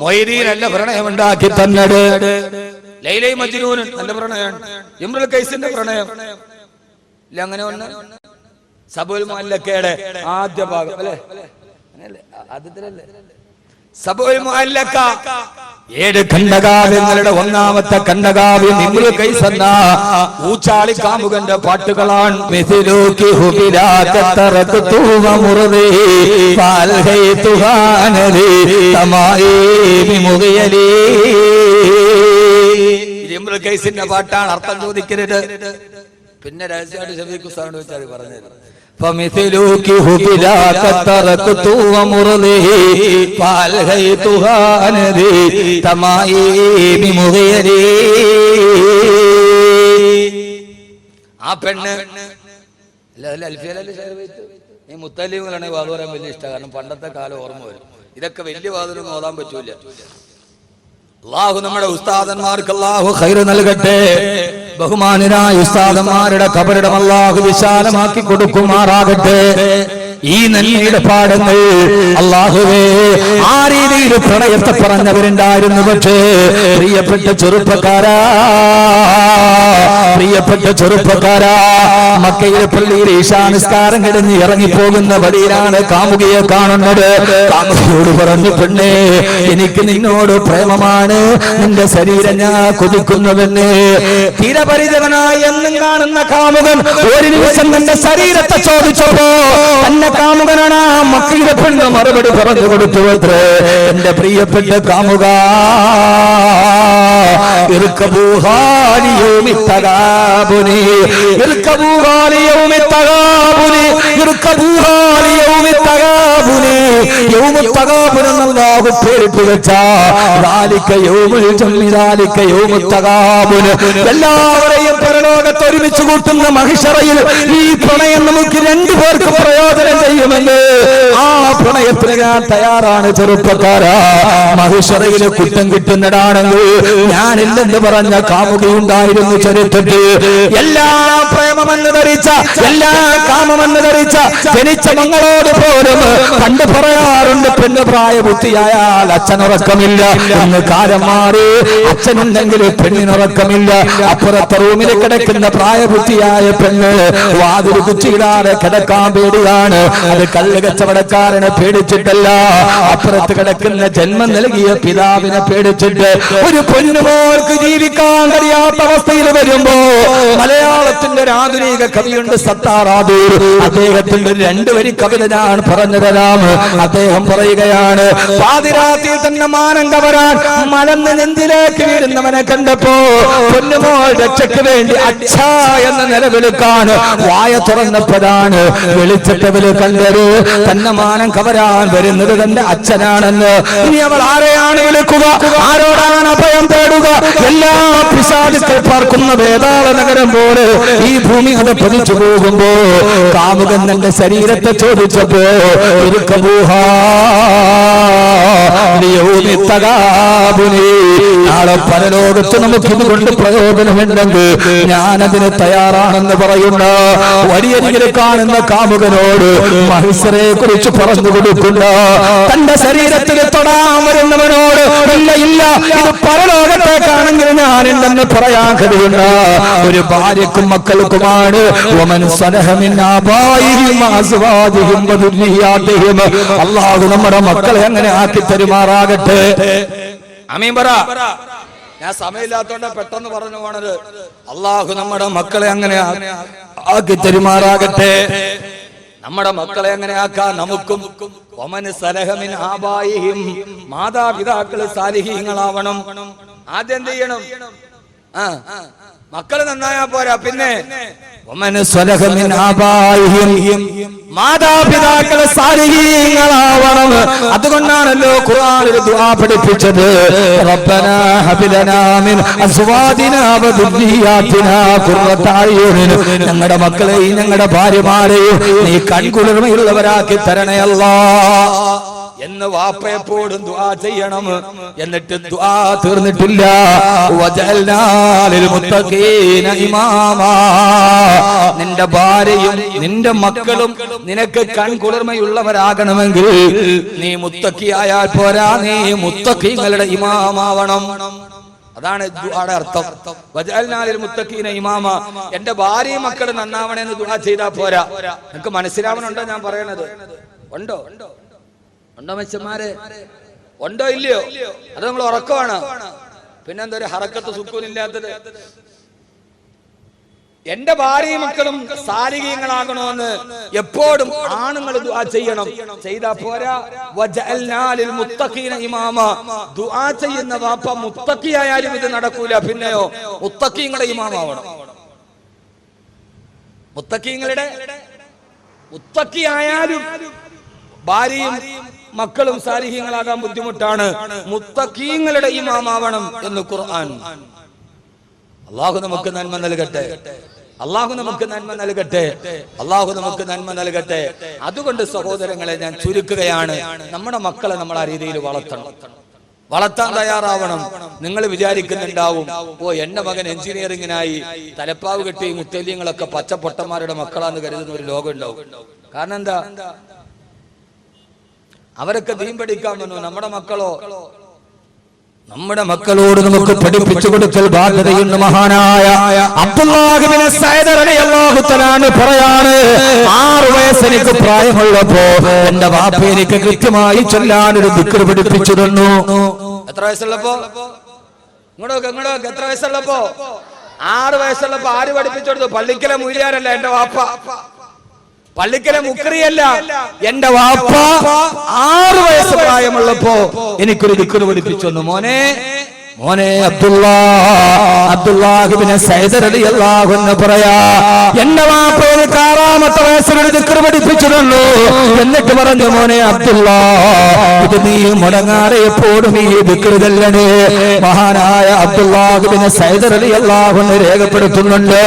മൊയ്തീനല്ല പ്രണയമുണ്ടാക്കി തന്നത്. ലൈലൈ മജ്നൂന് നല്ല പ്രണയമാണ് ഇമ്രുൽ കൈസിന്റെ പ്രണയം. ഇല്ല അങ്ങനെ ഒന്ന്. സബുൽ മല്ലക്കയുടെ ആദ്യ ഭാഗം. അല്ലേ? അല്ലേ? ആദ്യത്തിലല്ലേ? ഏഴ് ഖണ്ഡകാവ്യങ്ങളുടെ ഒന്നാമത്തെ ഖണ്ഡകാവ്യം ഇമ്രു കൈസന്ന ഊച്ചാളി കാമുകന്റെ പാട്ടുകളാണ്. പാട്ടാണ് അർത്ഥം ചോദിക്കരുത്. പിന്നെ രഹസ്യമായിട്ട് ഷബീഖ് പറഞ്ഞത് പറഞ്ഞത് فمثلك هبلاك تركت ومرضي فألهيتها نذي تمائم مغيلي ആ പെണ്ണ് അല്ല അല്ല അൽഫിയലല്ലേ ഷെയർ ചെയ്തു ഈ മുത്തലിങ്ങളാണെങ്കിൽ വാത് പറയാൻ വലിയ ഇഷ്ടമാണ് കാരണം പണ്ടത്തെ കാലം ഓർമ്മ വരും ഇതൊക്കെ വലിയ വാതിലൊന്നും ഓതാൻ പറ്റൂല അള്ളാഹു നമ്മുടെ ഉസ്താദന്മാർക്ക് അള്ളാഹു ഖൈറ് നൽകട്ടെ ബഹുമാനരായ ഉസ്താദന്മാരുടെ കബറിടം അല്ലാഹു വിശാലമാക്കി കൊടുക്കുമാറാകട്ടെ. ഈ നന്മയുടെ പാടങ്ങൾ അള്ളാഹുവേ ആ രീതിയിൽ പ്രണയത്തെ പറഞ്ഞവരുണ്ടായിരുന്നു പക്ഷേ പ്രിയപ്പെട്ട ചെറുപ്പക്കാരാ പ്രിയപ്പെട്ട ചെറുപ്പക്കാരാ മക്കയിലെ പള്ളിയിൽ ഈശാനുസ്കാരം കിടന്ന് ഇറങ്ങിപ്പോകുന്ന വഴിയിലാണ് കാമുകയെ കാണുന്നത്. കാമുകയോട് പറഞ്ഞു പെണ്ണേ എനിക്ക് നിന്നോട് പ്രേമമാണ്. നിന്റെ ശരീരം ഞാൻ കൊതിക്കുന്നുവെന്ന്. തീരപരിചകനായി എന്നും കാണുന്ന കാമുകൻ ഒരു നിമിഷം നിന്റെ ശരീരത്തെ ചോദിച്ചപ്പോ തന്നെ കാമുകനാണ്. ആ മക്കയിലെ പെണ്ണ് മറുപടി പറഞ്ഞു കൊടുത്തു അത്രേ എന്റെ പ്രിയപ്പെട്ട കാമുക എല്ലാവരെയും പരലോകത്ത് ഒരുമിച്ച് കൂട്ടുന്ന മഹിഷറയിൽ ഈ പ്രണയം നമുക്ക് രണ്ടു പേർക്ക് പ്രയോജനം ചെയ്യുമെന്ന് ആ പ്രണയത്തിന് ഞാൻ തയ്യാറാണ് ചെറുപ്പക്കാരാ. മഹിഷറയിൽ കുറ്റം കിട്ടുന്നതാണെങ്കിൽ ഞാനില്ലെന്ന് പറഞ്ഞ കാമുകയുണ്ടായിരുന്നു ചരിത്രത്തിൽ. എല്ലാ പ്രേമമെന്ന് ധരിച്ച എല്ലാ കാമമെന്ന് ധരിച്ച ജനിച്ച മങ്ങളോട് പോലും കണ്ടു പറയാറുണ്ട് പെണ്ണ് പ്രായബുദ്ധിയായാൽ അച്ഛനുറക്കമില്ല. എന്ന് കാലം മാറി അച്ഛനുണ്ടെങ്കിൽ പെണ്ണിനുറക്കമില്ല. അപ്പുറത്തെ റൂമിൽ കിടക്കുന്ന പ്രായബുദ്ധിയായ പെണ്ണ് വാതിൽ കുച്ചിയിടാതെ കിടക്കാൻ പേടിയാണ്. അത് കല്ല് കച്ചവടക്കാരനെ പേടിച്ചിട്ടല്ല. അപ്പുറത്ത് കിടക്കുന്ന ജന്മം നൽകിയ പിതാവിനെ പേടിച്ചിട്ട് ഒരു പൊന്നുമോർക്ക് ജീവിക്കാൻ കഴിയാത്ത അവസ്ഥയിൽ വരുമ്പോ മലയാളത്തിന്റെ ഒരു ആധുനിക കവിയുണ്ട് സത്താറാദൂർ അദ്ദേഹത്തിന്റെ രണ്ടു വരി കവിത ഞാൻ പറഞ്ഞു തരാം അദ്ദേഹം പറയുകയാണ് പാതിരാത്രി തന്നെ മാനം കവരാൻ മലന്ന് നെഞ്ചിലേക്ക് വീഴുന്നവനെ കണ്ടപ്പോ പൊന്നുമോൾ രക്ഷയ്ക്ക് വേണ്ടി അച്ഛ എന്ന് നിലവിളിക്കാൻ വായ തുറന്നപ്പോഴാണ് വെളിച്ചട്ടവിൽ കണ്ടത്. തന്നെ മാനം കവരാൻ വരുന്നത് തന്റെ അച്ഛനാണെന്ന്. ഇനി അവൾ ആരെയാണ് വിളിക്കുക? ആരോടാണ് അഭയം തേടുക? എല്ലാ പിശാചുക്കൾ പാർക്കുന്ന വേതാള നഗരം പോലെ ഈ ഭൂമി അത് പതിച്ചു പോകുമ്പോ കാമുകൻ തന്റെ ശരീരത്തെ ചോദിച്ചപ്പോ ഇറുക്കബൂഹാ നാളെ പരലോകത്ത് നമുക്ക് ഇതുകൊണ്ട് പ്രയോജനമുണ്ടെങ്കിൽ ഞാനതിന് തയ്യാറാണെന്ന് പറയുന്ന വഴിയരികിൽ കാണുന്ന കാമുകനോട് മഹിസറെ കുറിച്ച് പറഞ്ഞു കൊടുക്കുന്ന തന്റെ ശരീരത്തിൽ തൊടാൻ വരുന്നവനോട് ഇല്ല ഇല്ല. ഇത് പരലോകത്തേക്കാണെങ്കിൽ ഞാനില്ലെന്ന് പറയാൻ കഴിയുന്ന ഒരു ഭാര്യക്കും മക്കൾക്കുമാണ്. അള്ളാഹു നമ്മുടെ മക്കളെ അങ്ങനെ ആക്കി തരുമാറാകട്ടെ? അമീൻ പറ. ഞാൻ സമയമില്ലാത്തോണ്ട് പെട്ടെന്ന് പറഞ്ഞു പോണത്. അള്ളാഹു നമ്മുടെ മക്കളെ അങ്ങനെ ആക്കി തരുമാറാകട്ടെ. നമ്മുടെ മക്കളെ എങ്ങനെയാക്കാം നമുക്കും ഒമന് സലഹമിൻ ആബായിഹിം മാതാപിതാക്കൾ സാലിഹീങ്ങളാവണം. ആദ്യം ചെയ്യണം? ആ. മക്കൾ നന്നായാ പോരാ. പിന്നെ മാതാപിതാക്കളെ സാരിഹീങ്ങളാവണം അതുകൊണ്ടാണല്ലോ ദുആ പഠിപ്പിച്ചത്. റബ്ബനാ ഹബിലനാ മിൻ അസ്വാദിനാ ഖുർറത അയ്യുനിൻ ഞങ്ങളുടെ മക്കളെയും ഞങ്ങളുടെ ഭാര്യമാരെയും നീ കൺകുളിർമയുള്ളവരാക്കി തരണേ എന്ന് വാപ്പയെപ്പോഴും ദുആ ചെയ്യണം. എന്നിട്ട് ദുആ തീർന്നിട്ടില്ല. നിന്റെ ഭാര്യയും നിന്റെ മക്കളും നിനക്ക് കൺകുളിർമയുള്ളവരാകണമെങ്കിൽ നീ മുത്തക്കിയായാൽ പോരാ. നീ മുത്തക്കിങ്ങളുടെ ഇമാമാവണം. അതാണ് ദുആടെ അർത്ഥം. വജഅൽനാലിൽ മുത്തഖീന ഇമാമ. എന്റെ ഭാര്യയും മക്കളും നന്നാവണേന്ന് ദുആ ചെയ്താൽ പോരാ. നിനക്ക് മനസ്സിലാവണുണ്ടോ ഞാൻ പറയണത്? ഉണ്ടോ ഉണ്ടോ? മെച്ചന്മാരെ ഉണ്ടോ ഇല്ലയോ? അത് നിങ്ങൾ ഉറക്കമാണ്? പിന്നെന്താ ഒരു ഹറക്കത്ത് സുക്കൂനില്ലാത്തത് എന്റെ ഭാര്യയും മക്കളും സാരികീയങ്ങളാകണമെന്ന് എപ്പോഴും ആണുങ്ങൾ ദുആ ചെയ്യണം. ചെയ്താ പോരാ. മുത്തഖീന ഇമാമ. ദുആ ചെയ്യുന്ന വാപ്പ മുത്തഖിയായാലും ഇത് നടക്കൂല. പിന്നെയോ? മുത്തഖീങ്ങളുടെ ഇമാമാവണം. മുത്തഖീങ്ങളുടെ മുത്തഖിയായാലും ഭാര്യയും മക്കളും സാരിഹ്യങ്ങളാകാൻ ബുദ്ധിമുട്ടാണ്. മുത്തഖീങ്ങളുടെ ഇമാമാവണം എന്ന് ഖുർആൻ. അള്ളാഹു നമുക്ക് നന്മ നൽകട്ടെ. അള്ളാഹു നമുക്ക് നന്മ നൽകട്ടെ. അള്ളാഹു നമുക്ക് നന്മ നൽകട്ടെ. അതുകൊണ്ട് സഹോദരങ്ങളെ ഞാൻ ചുരുക്കുകയാണ്. നമ്മുടെ മക്കളെ നമ്മൾ ആ രീതിയിൽ വളർത്തണം. വളർത്താൻ തയ്യാറാവണം. നിങ്ങൾ വിചാരിക്കുന്നുണ്ടാവും ഓ എന്റെ മകൻ എഞ്ചിനീയറിംഗിനായി തലപ്പാവ് കെട്ടി മുത്തല്യങ്ങളൊക്കെ പച്ച പൊട്ടന്മാരുടെ മക്കളാന്ന് കരുതുന്ന ഒരു ലോകം ഉണ്ടാവും കാരണം എന്താ? അവരൊക്കെ ദീൻ പഠിക്കാൻ വന്നു. നമ്മുടെ മക്കളോ? നമ്മുടെ മക്കളോട് നമുക്ക് പഠിപ്പിച്ചു കൊടുക്കൽ ബാധ്യതയുണ്ട് മഹാനായ അബ്ദുല്ലാഹിബിനെ തആല പറയാണ് ആറ് വയസ്സ് എനിക്ക് പ്രായമുള്ളപ്പോ എന്റെ വാപ്പ എനിക്ക് കൃത്യമായി ചൊല്ലാൻ ഒരു ദിക്ർ പഠിപ്പിച്ചു തന്നു. എത്ര വയസ്സുള്ളപ്പോ? ഇങ്ങോട്ടൊക്കെ ഇങ്ങോട്ടൊക്കെ എത്ര വയസ്സുള്ളപ്പോ? ആറ് വയസ്സുള്ളപ്പോ ആര് പഠിപ്പിച്ചു കൊടുത്തു? പള്ളിക്കലെ മൂലിയാരല്ല എന്റെ വാപ്പ? പള്ളിക്കലെ മുക്രിയല്ല എന്റെ വാപ്പ ആറു വയസ്സ് പ്രായമുള്ളപ്പോ എനിക്കൊരു ദിക്കുന്നു പഠിപ്പിച്ചു മോനെ മോനെ അബ്ദുള്ള അബ്ദുല്ലാഹിബിനെ പറയാ എന്റെ എന്നിട്ട് പറഞ്ഞു മോനെ അബ്ദുള്ള ഇത് നീ മുടങ്ങാതെ എപ്പോഴും ഈ ദിക്ർ ചെല്ലണേ മഹാനായ അബ്ദുല്ലാഹിബിനെ എന്ന് രേഖപ്പെടുത്തുന്നുണ്ട്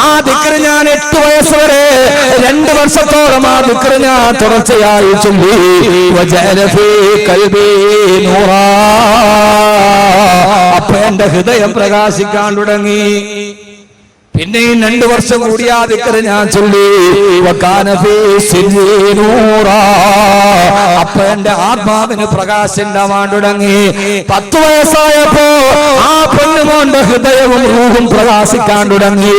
ആ ദിക്ർ ഞാൻ എട്ട് വയസ്സ് വരെ രണ്ട് വർഷത്തോളം ആ ദിക്ർ ഞാൻ തുടർച്ചയായി ചൊല്ലി. കൽബി നൂറാ അപ്പൊ എന്റെ ഹൃദയം പ്രകാശിക്കാൻ തുടങ്ങി. പിന്നെയും രണ്ടു വർഷം കൂടി ഞാൻ ചൊല്ലി. അപ്പൊ എന്റെ ആത്മാവിന് പ്രകാശം ഉണ്ടാവാൻ തുടങ്ങി. പത്ത് വയസ്സായപ്പോ ആ പെണ്ണുമോന്റെ ഹൃദയവും റൂഹും പ്രകാശിക്കാൻ തുടങ്ങി.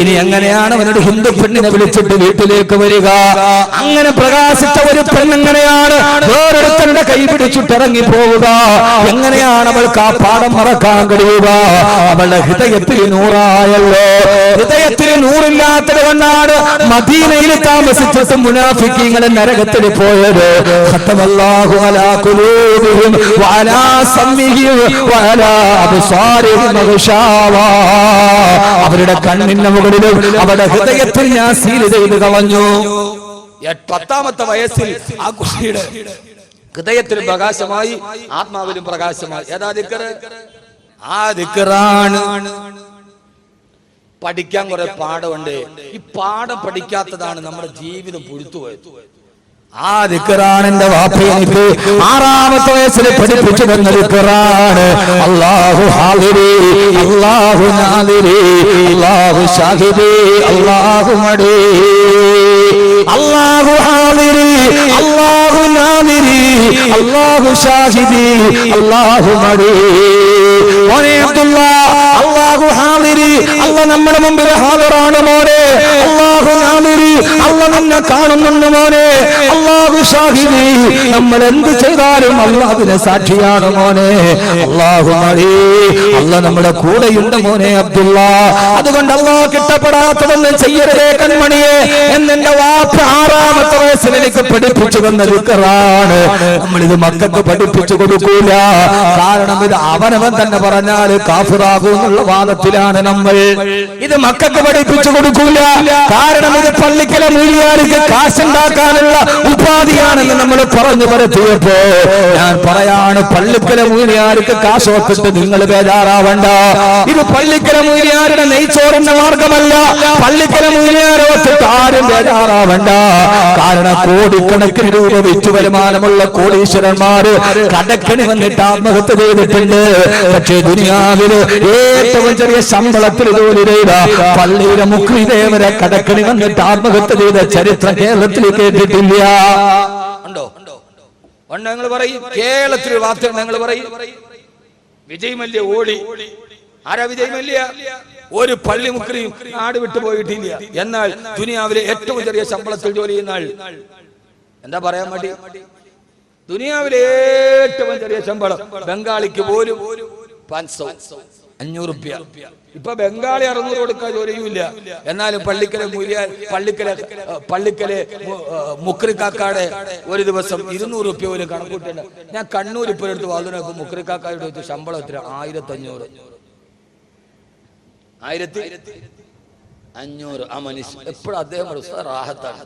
ഇനി എങ്ങനെയാണ് അവനൊരു ഹിന്ദു പെണ്ണിനെ വിളിച്ചിട്ട് വീട്ടിലേക്ക് വരിക? അങ്ങനെ പ്രകാശിച്ച ഒരു പെണ്ണെങ്ങനെയാണ് വേറൊരുത്തരുടെ കൈ പിടിച്ചിട്ട് ഇറങ്ങി പോവുക? എങ്ങനെയാണ് അവൾക്ക് ആ പാഠം മറക്കാൻ കഴിയുക? അവളുടെ ഹൃദയത്തിൽ നൂറായല്ലോ. ഹൃദയത്തിൽ നൂറില്ലാത്തത് കൊണ്ടാണ് മദീനയിൽ താമസിച്ചിട്ട് മുനാഫിക്കിങ്ങളെ നരകത്തിൽ പോയത്. ഖത്തമല്ലാഹു അലാ ഖുലൂബിഹിം വഅലാ വഅലാ. അവരുടെ കണ്ണിന്റെ മുകളിലും അവരുടെ ഹൃദയത്തിൽ ഞാൻ സീൽ ചെയ്ത് കളഞ്ഞു. പത്താമത്തെ വയസ്സിൽ ആ കുട്ടിയുടെ ഹൃദയത്തിലും പ്രകാശമായി ആത്മാവിലും പ്രകാശമായി. ഏതാ ദിക്കറ്? ആ ദിക്കറാണ്. പഠിക്കാൻ കുറെ പാഠമുണ്ട്. ഈ പാഠം പഠിക്കാത്തതാണ് നമ്മുടെ ജീവിതം പുഴുത്തുപോയത് ആ ദിക്കറാണ് എന്റെ വാപ്പ എനിക്ക് ആറാമത്തെ വയസ്സിൽ പഠിപ്പിച്ചു തന്ന ദിക്കറാണ്. അള്ളാഹു ഹാദിരി അള്ളാഹു നാദിരി അള്ളാഹു ഷാഹിദി അള്ളാഹു മടി. അള്ളാഹു ഹാദിരി അള്ളാഹു നാദിരി അള്ളാഹു ഷാഹിദി അള്ളാഹു മടി. അബ്ദുള്ള അള്ളാഹു ഹാലിരി അല്ല നമ്മുടെ മുമ്പിൽ ഹാലറാണ് മോനെ. അള്ളാഹു നാദിരി അല്ല നിന്നെ കാണുന്നുണ്ട് മോനെ. അള്ളാഹു ഷാഹിദി നമ്മൾ എന്ത് ചെയ്താലും അള്ളാഹുവിനെ സാക്ഷിയാണ് മോനെ. അള്ളാഹു അല്ല നമ്മുടെ കൂടെയുണ്ട് മോനെ അബ്ദുള്ള അതുകൊണ്ട് അള്ളാഹ് കിട്ടപ്പെടാത്തതൊന്നും ചെയ്യരുതേ കൺമണിയെ എന്നെന്റെ വാപ്പ ആറാമത്തെ വയസ്സിൽ എനിക്ക് പഠിപ്പിച്ചു തന്ന ലുക്കറാണ് നമ്മളിത് മക്കൾക്ക് പഠിപ്പിച്ചു കൊടുക്കൂല. കാരണം ഇത് അവനവൻ തന്നെ പറഞ്ഞാൽ കാഫുറാകൂ എന്നുള്ള വാദത്തിലാണ് നമ്മൾ. ഇത് മക്കൾക്ക് പഠിപ്പിച്ചു കൊടുക്കൂല. കാരണം ഇത് പള്ളിക്കല മൂലിയാർക്ക് കാശുണ്ടാക്കാനുള്ള ഉപാധിയാണെന്ന് നമ്മൾ പറഞ്ഞു പരത്തിയപ്പോ ഞാൻ പറയാണ് പള്ളിക്കര മൂലിയാർക്ക് കാശോക്കിട്ട് നിങ്ങൾ ബേജാറാവണ്ട. ഇത് പള്ളിക്കര മൂലിയാരുടെ നെയ്ച്ചോറിന്റെ മാർഗമല്ല. പള്ളിക്കലെ മൂലിയാരോത്തിട്ട് ആരും ബേജാറാവണ്ട. കാരണം കോടിക്കണക്കിന് രൂപ വിറ്റു വരുമാനമുള്ള കോടീശ്വരന്മാര് കടക്കണി വന്നിട്ട് ആത്മഹത്യ ചെയ്തിട്ടുണ്ട്. പക്ഷേ ദുനിയാവിൽ ഏറ്റവും ചെറിയ ശമ്പളത്തിൽ ജോലി ചെയ്ത പള്ളിയിലെ മുഖ്യദേവരെ കടക്കണി വന്നിട്ട് ആത്മഹത്യ ചെയ്ത ചരിത്രം കേരളത്തിൽ കേട്ടിട്ടില്ല. ഉണ്ടോ ഞങ്ങൾ പറയും. കേരളത്തിൽ വാർത്ത ഞങ്ങൾ പറയും. വിജയ് മല്യ ഓടി. ആരാ വിജയ് മല്യ ഒരു പള്ളി മുക്രിയും നാട് വിട്ടു പോയിട്ടില്ല. എന്നാൽ ദുനിയാവിലെ ഏറ്റവും ചെറിയ ശമ്പളത്തിൽ ജോലി ചെയ്യുന്ന ആൾ. എന്താ പറയാൻ വേണ്ടി ദുനിയാവിലെ ഏറ്റവും ചെറിയ ശമ്പളം ബംഗാളിക്ക് പോലും. പാൻസോ. അഞ്ഞൂറ് റുപ്യ. ഇപ്പൊ ബംഗാളി അറുന്നൂറ് കൊടുക്കാൻ ജോലിയുമില്ല. എന്നാലും പള്ളിക്കലെ മൂല്യ പള്ളിക്കലെ ഏ, പള്ളിക്കലെ മു- ഏ, മുക്രിക്കാക്കാടെ ഒരു ദിവസം ഇരുന്നൂറ് റുപ്യ ഒരു കണക്കൂട്ടുണ്ട് ഞാൻ കണ്ണൂർ ഇപ്പോൾ എടുത്ത് മുക്രി കാക്കാടെ വെച്ച് ശമ്പളം എത്ര? ആയിരത്തി അഞ്ഞൂറ് ആയിരത്തി അഞ്ഞൂറ്. ആ മനുഷ്യൻ എപ്പോഴും അദ്ദേഹം റാഹത്താണ്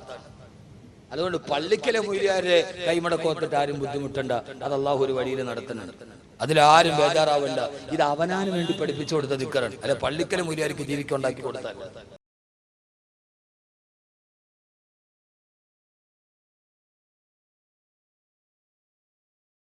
അതുകൊണ്ട് പള്ളിക്കലെ മൂല്യാരെ കൈമടക്കോത്തിട്ട് ആരും ബുദ്ധിമുട്ടണ്ട. അത് അള്ളാഹു ഒരു വഴിയിൽ നടത്തുന്നുണ്ട്. അതിലാരും ബേജാറാവണ്ട. ഇത് അവനാന് വേണ്ടി പഠിപ്പിച്ചു കൊടുത്ത ദിക്കറാണ്. അല്ലെ പള്ളിക്കലെ മൂല്യാർക്ക് ജീവിക്കുണ്ടാക്കി കൊടുത്താൽ.